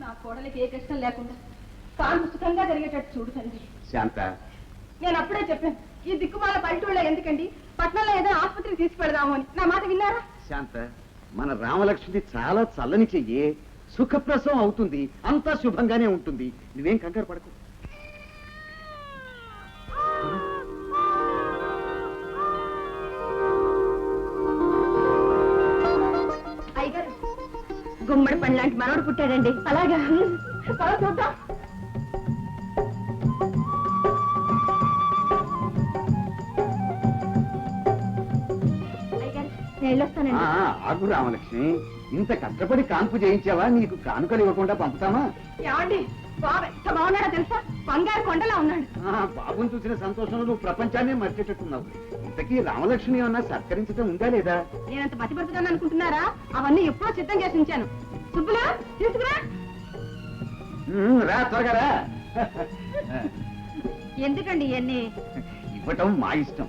నా కోడలికి ఏ కష్టం లేకుండా కాలు సుఖంగా జరిగేటట్టు చూడు తండ్రి. శాంత. నేను అప్పుడే చెప్పాను ఈ దిక్కుమాల పల్లెటూళ్ళ ఎందుకండి? పట్నంలో ఏదో ఆసుపత్రికి తీసుకెళ్దాము అని. నా మాట విన్నారా? శాంత మన రామలక్ష్మి చాలా చల్లని చెయ్యి సుఖప్రసవం అవుతుంది అంతా శుభంగానే ఉంటుంది. నువ్వేం కంగారు పడకు. గుమ్మడి పండు లాంటి మనవడు పుట్టాడండి. అలాగా. పద చూద్దాం. వెళ్ళొస్తానండి. ఆగు రామలక్ష్మి. ఇంత కష్టపడి కాన్పు చేయించావా? నీకు కానుకలు ఇవ్వకుండా పంపుతామా? ఏమండి బాబు ఎంత బాగున్నాడో తెలుసా? బంగారు కొండలా ఉన్నాడు. బాబుని చూసిన సంతోషంలో నువ్వు ప్రపంచాన్నే మర్చేటట్టున్నావు. ఇంతకీ రామలక్ష్మి ఏమన్నా సత్కరించడం ఉందా లేదా? నేనంత మతిపరుచుతాను అనుకుంటున్నారా? అవన్నీ ఎప్పుడో సిద్ధం చేసి ఉంచాను. సుబ్బులు తీసుకురా. ఉమ్, రా త్వరగా రా. ఎందుకండి ఇవన్నీ? ఇవ్వటం మా ఇష్టం.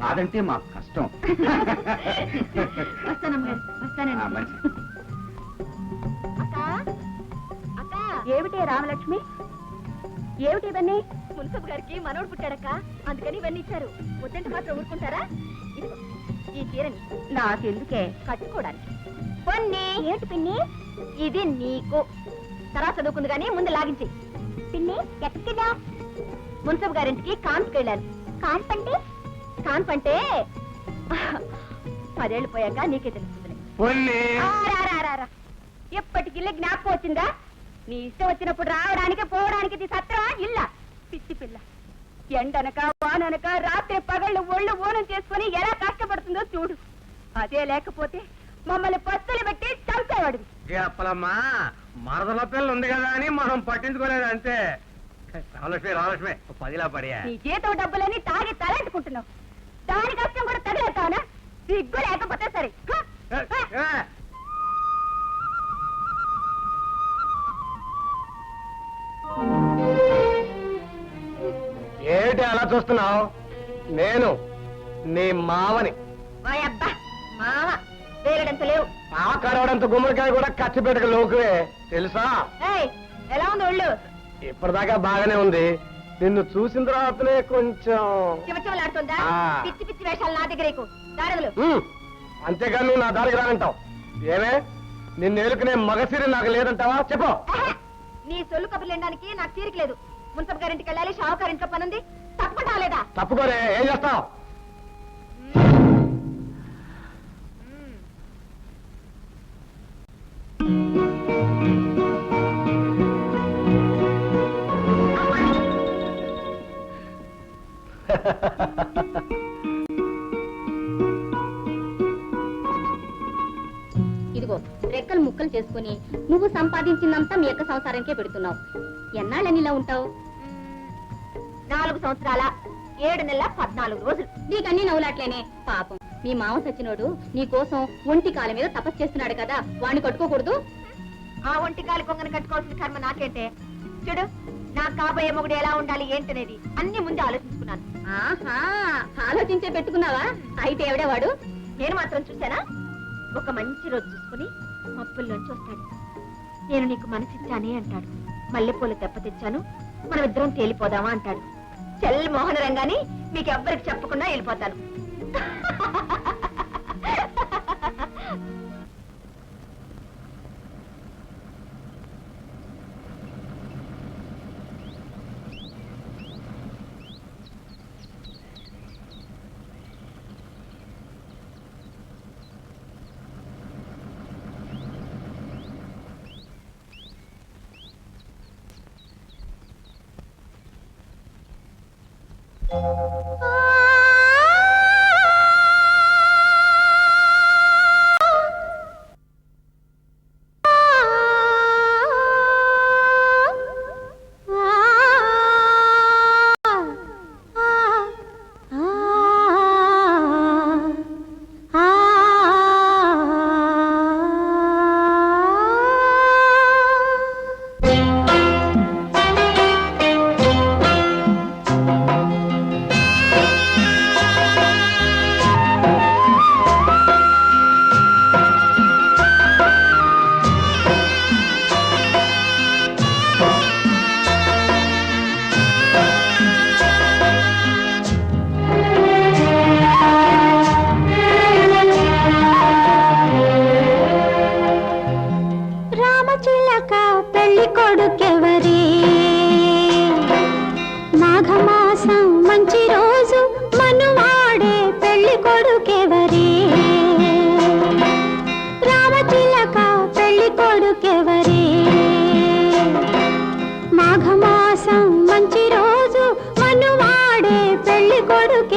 కాదంటే మా కష్టం. వస్తానమ్మగారు ఆ, వస్తానండి మంచిది. అక్క అక్క. ఏమిటి రామలక్ష్మి? ఏమిటి ఇవన్నీ? మున్సబ్ గారికి మనోడు పుట్టాడక్క. అందుకని ఇవన్నీ ఇచ్చారు. వద్దంటే మాత్రం ఊరుకుంటారా? ఈ చీరని నాకెందుకే కట్టుకోవడానికి? పొన్ని. ఏంటి పిన్ని? ఇది నీకు. తర్వాత చదువుకుంది కానీ ముందు లాగించి పిన్ని ఎక్కడికిదా మున్సబ్ గారింటికి కాన్పుకి వెళ్ళాను. కాన్ప్ అంటే? కాన్ప్ అంటే పదేళ్ళు పోయాక నీకే తెలుస్తుంది. ఎప్పటికి ఇల్లు జ్ఞాపకం వచ్చిందా? నీ ఇష్టం వచ్చినప్పుడు రావడానికి పోవడానికి ఇది సత్రమా ఇల్ల? పిచ్చి పిల్ల. ఎండనక వాననక రాత్రి పగళ్ళు ఒళ్ళు ఓనం చేసుకుని ఎలా కష్టపడుతుందో చూడు. అదే లేకపోతే మమ్మల్ని పస్తులు పెట్టి చంపేవాడివి. చెప్పలమ్మా మరదల పిల్ల ఉంది కదా అని మనం పట్టించుకోలేదు అంతే. రామలక్ష్మి రామలక్ష్మి పదిలా పడియా నీ జీతం డబ్బులని తాగి తలెట్టుకుంటున్నావు దాని కష్టం కూడా తగిలేస్తావునా? సిగ్గు లేకపోతే సరే. చూస్తున్నావు నేను నీ మావని. మామ వేరడంత లేవు. ఆ కరవడంత గుమ్మడికాయ కూడా ఖర్చు పెట్టక లోకువే. తెలుసా? ఎలా ఉంది ఒళ్ళు? ఇప్పటిదాకా బాగానే ఉంది. నిన్ను చూసిన తర్వాతనే కొంచెం చిమచిమలాడుతుందా ఆ. పిచ్చి పిచ్చి వేషాలు నా దారదులు. అంతేగాని నువ్వు నా దారికి రానంటావు. ఏమే? నిన్ను ఎలుకునే మగసిరి నాకు లేదంటావా? చెప్పు! నీ సొల్లు కబుర్లు నాకు తీరిక లేదు. మున్సబ్ గారింటికి వెళ్ళాలి షావుకార్ ఇంట్లో పనుంది. తప్పకుండా లేదా? తప్పుకోరే ఏం చేస్తావు? ఇదిగో రెక్కలు ముక్కలు చేసుకుని నువ్వు సంపాదించిందంతా మీ యొక్క సంసారానికే పెడుతున్నావు. ఎన్నాళ్ళని ఇలా ఉంటావు? నాలుగు సంవత్సరాల ఏడు నెలల పద్నాలుగు రోజులు. నీకన్నీ నవ్వులాట్లేనే పాపం. మీ మామ సచ్చినోడు నీ కోసం ఒంటి కాల మీద తపస్సు చేస్తున్నాడు కదా వాణ్ణి కట్టుకోకూడదు? ఆ ఒంటి కాలి కొంగను కట్టుకోవాల్సిన కర్మ నాకేంటే? చూడు నా కాబోయే మొగుడు ఎలా ఉండాలి ఏంటనేది అన్ని ముందే ఆలోచించుకున్నాను. ఆహా ఆలోచించే పెట్టుకున్నావా? అయితే ఎవడేవాడు నేను మాత్రం చూసానా ఒక మంచి రోజు చూసుకుని మప్పుల్లోంచి వస్తాడు. నేను నీకు మనసిచ్చానే అంటాడు. మల్లెపూలు తెప్ప తెచ్చాను. మనం ఇద్దరం తేలిపోదామా అంటాడు. చెల్ మోహన రంగాని మీకు ఎవ్వరికి చెప్పకుండా వెళ్ళిపోతాను. Oh. వాడుక